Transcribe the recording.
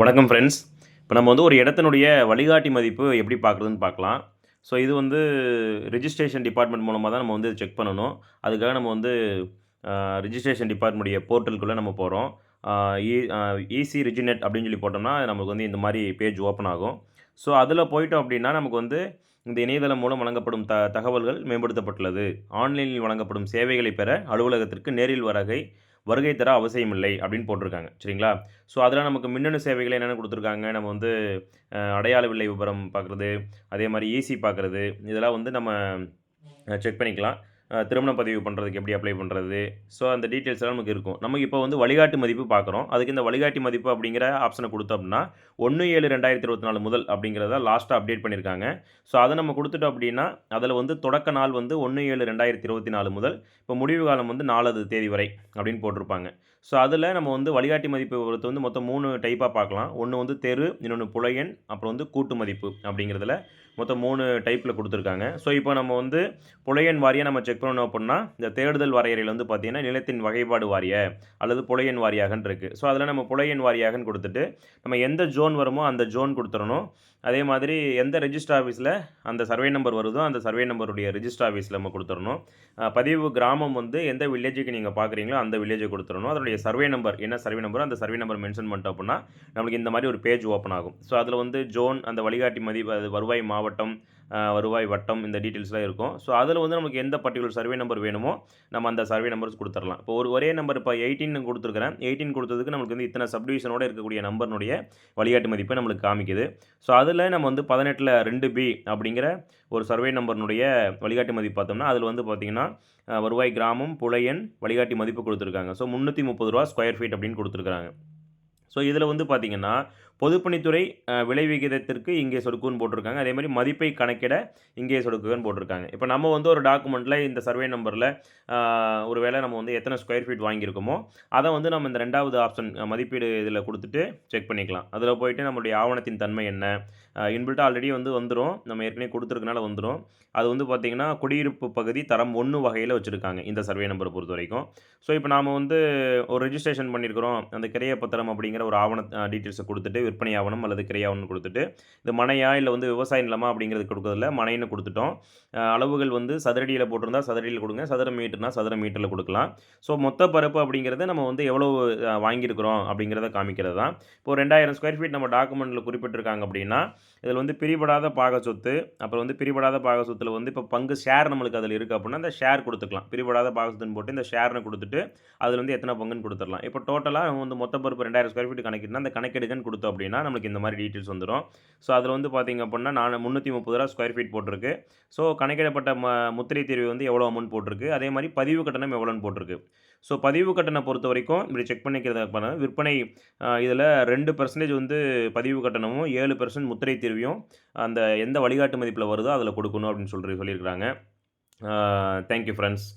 வணக்கம் ஃப்ரெண்ட்ஸ் இப்போ நம்ம வந்து ஒரு இடத்தினுடைய வழிகாட்டி மதிப்பு எப்படி பார்க்குறதுன்னு பார்க்கலாம். ஸோ இது வந்து ரிஜிஸ்ட்ரேஷன் டிபார்ட்மெண்ட் மூலமாக தான் நம்ம வந்து செக் பண்ணணும். அதுக்காக நம்ம வந்து ரிஜிஸ்ட்ரேஷன் டிபார்ட்மெண்ட்டுடைய போர்ட்டலுக்குள்ளே நம்ம போகிறோம் இசி ரிஜினெட் அப்படின்னு சொல்லி போட்டோம்னா நமக்கு வந்து இந்த மாதிரி பேஜ் ஓப்பன் ஆகும். ஸோ அதில் போயிட்டோம் அப்படின்னா நமக்கு வந்து இந்த இணையதளம் மூலம் வழங்கப்படும் த தகவல்கள் மேம்படுத்தப்பட்டுள்ளது. ஆன்லைனில் வழங்கப்படும் சேவைகளை பெற அலுவலகத்திற்கு நேரில் வரகை வருகை தர அவசியமில்லை அப்படின்னு போட்டிருக்காங்க. சரிங்களா? ஸோ அதில் நமக்கு மின்னணு சேவைகள் என்னென்ன கொடுத்துருக்காங்க? நம்ம வந்து அடையாள விலை விவரம் பார்க்குறது அதே மாதிரி ஈசி பார்க்குறது இதெல்லாம் வந்து நம்ம செக் பண்ணிக்கலாம். திருமண பதிவு பண்ணுறதுக்கு எப்படி அப்ளை பண்ணுறது ஸோ அந்த டீட்டெயில்ஸ் எல்லாம் நமக்கு இருக்கும். நமக்கு இப்போ வந்து வழிகாட்டு மதிப்பு பார்க்குறோம். அதுக்கு இந்த வழிகாட்டி மதிப்பு அப்படிங்கிற ஆப்ஷனை கொடுத்தோம் அப்படின்னா ஒன்று ஏழு ரெண்டாயிரத்தி இருபத்தி நாலு முதல் அப்படிங்கிறத லாஸ்ட்டாக அப்டேட் பண்ணியிருக்காங்க ஸோ அதை நம்ம கொடுத்துட்டோம் அப்படின்னா அதில் வந்து தொடக்க நாள் வந்து ஒன்று ஏழு ரெண்டாயிரத்தி இருபத்தி நாலு முதல் இப்போ முடிவு காலம் வந்து நாலாவது தேதி வரை அப்படின்னு போட்டிருப்பாங்க. ஸோ அதில் நம்ம வந்து வழிகாட்டி மதிப்பு பொறுத்து வந்து மொத்தம் மூணு டைப்பாக பார்க்கலாம். ஒன்று வந்து தெரு இன்னொன்று புலையன் அப்புறம் வந்து கூட்டு மதிப்பு அப்படிங்கிறதுல மொத்தம் மூணு டைப்பில் கொடுத்துருக்காங்க. ஸோ இப்போ நம்ம வந்து புலையன் வாரியாக நம்ம செக் பண்ணணும் அப்படின்னா இந்த தேடுதல் வரையறையில் வந்து பார்த்தீங்கன்னா நிலத்தின் வகைப்பாடு வாரிய அல்லது புலையன் வாரியாகன்னு இருக்குது ஸோ அதில் நம்ம புலையன் வாரியாகன்னு கொடுத்துட்டு நம்ம எந்த ஜோன் வருமோ அந்த ஜோன் கொடுத்துடணும். அதே மாதிரி எந்த ரெஜிஸ்டர் ஆஃபீஸில் அந்த சர்வே நம்பர் வருதோ அந்த சர்வே நம்பருடைய ரெஜிஸ்டர் ஆஃபீஸில் நம்ம கொடுத்துடணும். பதிவு கிராமம் வந்து எந்த வில்லேஜுக்கு நீங்கள் பார்க்குறீங்களோ அந்த வில்லேஜை கொடுத்துடணும். அதனுடைய சர்வே நம்பர் என்ன சர்வே நம்பர் அந்த சர்வே நம்பர் மென்ஷன் பண்ணிட்டோம் அப்படின்னா நம்மளுக்கு இந்த மாதிரி ஒரு பேஜ் ஓப்பன் ஆகும். ஸோ அதில் வந்து ஜோன் அந்த வழிகாட்டி மதிப்பு அது வருவாய் மாவட்டம் வருவாய் வட்டம் இந்த டீட்டெயில்ஸ்லாம் இருக்கும். ஸோ அதில் வந்து நமக்கு எந்த பர்டிகுலர் சர்வே நம்பர் வேணுமோ நம்ம அந்த சர்வே நம்பர்ஸ் கொடுத்துடலாம். இப்போ ஒரு ஒரே நம்பர் இப்போ எயிட்டின் கொடுத்துருக்கிறேன். எயிட்டின் கொடுத்ததுக்கு நம்மளுக்கு வந்து இத்தனை சப்டிவிஷனோட இருக்கக்கூடிய நம்பர்னுடைய வழிகாட்டு மதிப்பை நம்மளுக்கு காமிக்குது. ஸோ அதில் நம்ம வந்து பதினெட்டில் ரெண்டு பி அப்படிங்கிற ஒரு சர்வே நம்பர்னுடைய வழிகாட்டு மதிப்பு பார்த்தோம்னா அதில் வந்து பார்த்திங்கன்னா வருவாய் கிராமம் புலையன் வழிகாட்டி மதிப்பு கொடுத்துருக்காங்க. ஸோ முந்நூற்றி முப்பது ரூபா ஸ்கொயர் ஃபீட் அப்படின்னு கொடுத்துருக்காங்க ஸோ இதில் வந்து பார்த்திங்கன்னா பொதுப்பணித்துறை விலை விகிதத்திற்கு இங்கே சொடுக்குன்னு போட்டிருக்காங்க. அதே மாதிரி மதிப்பை கணக்கிட இங்கே சொடுக்குன்னு போட்டிருக்காங்க. இப்போ நம்ம வந்து ஒரு டாக்குமெண்ட்டில் இந்த சர்வே நம்பரில் ஒரு வேளை நம்ம வந்து எத்தனை ஸ்கொயர் ஃபீட் வாங்கியிருக்கோமோ அதை வந்து நம்ம இந்த ரெண்டாவது ஆப்ஷன் மதிப்பீடு இதில் கொடுத்துட்டு செக் பண்ணிக்கலாம். அதில் போயிட்டு நம்மளுடைய ஆவணத்தின் தன்மை என்ன? இன்பில்ட்டு ஆல்ரெடி வந்து வந்துடும் நம்ம ஏற்கனவே கொடுத்துருக்கனால வந்துடும் அது வந்து பார்த்திங்கன்னா குடியிருப்பு பகுதி தரம் ஒன்று வகையில் வச்சுருக்காங்க இந்த சர்வே நம்பரை பொறுத்த வரைக்கும். ஸோ இப்போ நாம் வந்து ஒரு ரெஜிஸ்ட்ரேஷன் பண்ணியிருக்கிறோம். அந்த கிரைய பத்திரம் அப்படிங்கிற ஒரு ஆவண டீட்டெயில்ஸை கொடுத்துட்டு விற்பனை ஆவணம் அல்லது கிரையாவணம் கொடுத்துட்டு இது மனையா இல்லை வந்து விவசாய நிலமா அப்படிங்கிறது கொடுக்கறதில்ல மனைன்னு கொடுத்துட்டோம். அளவுகள் வந்து சதுரடியில் போட்டிருந்தா சதுரடியில் கொடுங்க சதுர மீட்டர்னா சதுர மீட்டரில் கொடுக்கலாம். ஸோ மொத்த பரப்பு அப்படிங்கிறது நம்ம வந்து எவ்வளோ வாங்கியிருக்கிறோம் அப்படிங்கிறத காமிக்கிறது தான். இப்போ ரெண்டாயிரம் ஸ்கொயர் ஃபீட் நம்ம டாக்குமெண்ட்டில் குறிப்பிட்டிருக்காங்க அப்படின்னா இதில் வந்து பிரிபடாத பாக சொத்து அப்புறம் வந்து பிரிபடாத பாக சொத்தில் வந்து இப்போ பங்கு ஷேர் நம்மளுக்கு அதில் இருக்குது அப்படின்னா அந்த ஷேர் கொடுத்துக்கலாம். பிரிபடாத பாக சொத்துன்னு போட்டு இந்த ஷேர்னு கொடுத்துட்டு அதில் வந்து எத்தனை பங்குன்னு கொடுத்துடலாம். இப்போ டோட்டலாக வந்து மொத்த பருப்பு ரெண்டாயிரம் ஸ்கொயர் ஃபீட் கணக்கிட்டுனா அந்த கணக்கெடுக்கன்னு கொடுத்தோம் அப்படின்னா நம்மளுக்கு இந்த மாதிரி டீட்டெயில்ஸ் வந்துடும் ஸோ அதில் வந்து பார்த்திங்க அப்படின்னா நான் முந்நூற்றி முப்பது ரூபா ஸ்கொயர் ஃபீட் போட்டிருக்கு. ஸோ கணக்கிடப்பட்ட ம முத்திரை தீர்வு வந்து எவ்வளோ அமௌண்ட் போட்டிருக்கு? அதே மாதிரி பதிவு கட்டணம் எவ்வளோன்னு போட்டிருக்கு. ஸோ பதிவு கட்டணம் பொறுத்த வரைக்கும் இப்படி செக் பண்ணிக்கிறத பண்ண விற்பனை இதில் ரெண்டு பர்சன்டேஜ் வந்து பதிவு கட்டணமும் ஏழு பர்சன்ட் முத்திரை தீர்வையும் அந்த எந்த வழிகாட்டு மதிப்பில் வருதோ அதில் கொடுக்கணும் அப்படின்னு சொல்லி சொல்லியிருக்கிறாங்க. Thank you friends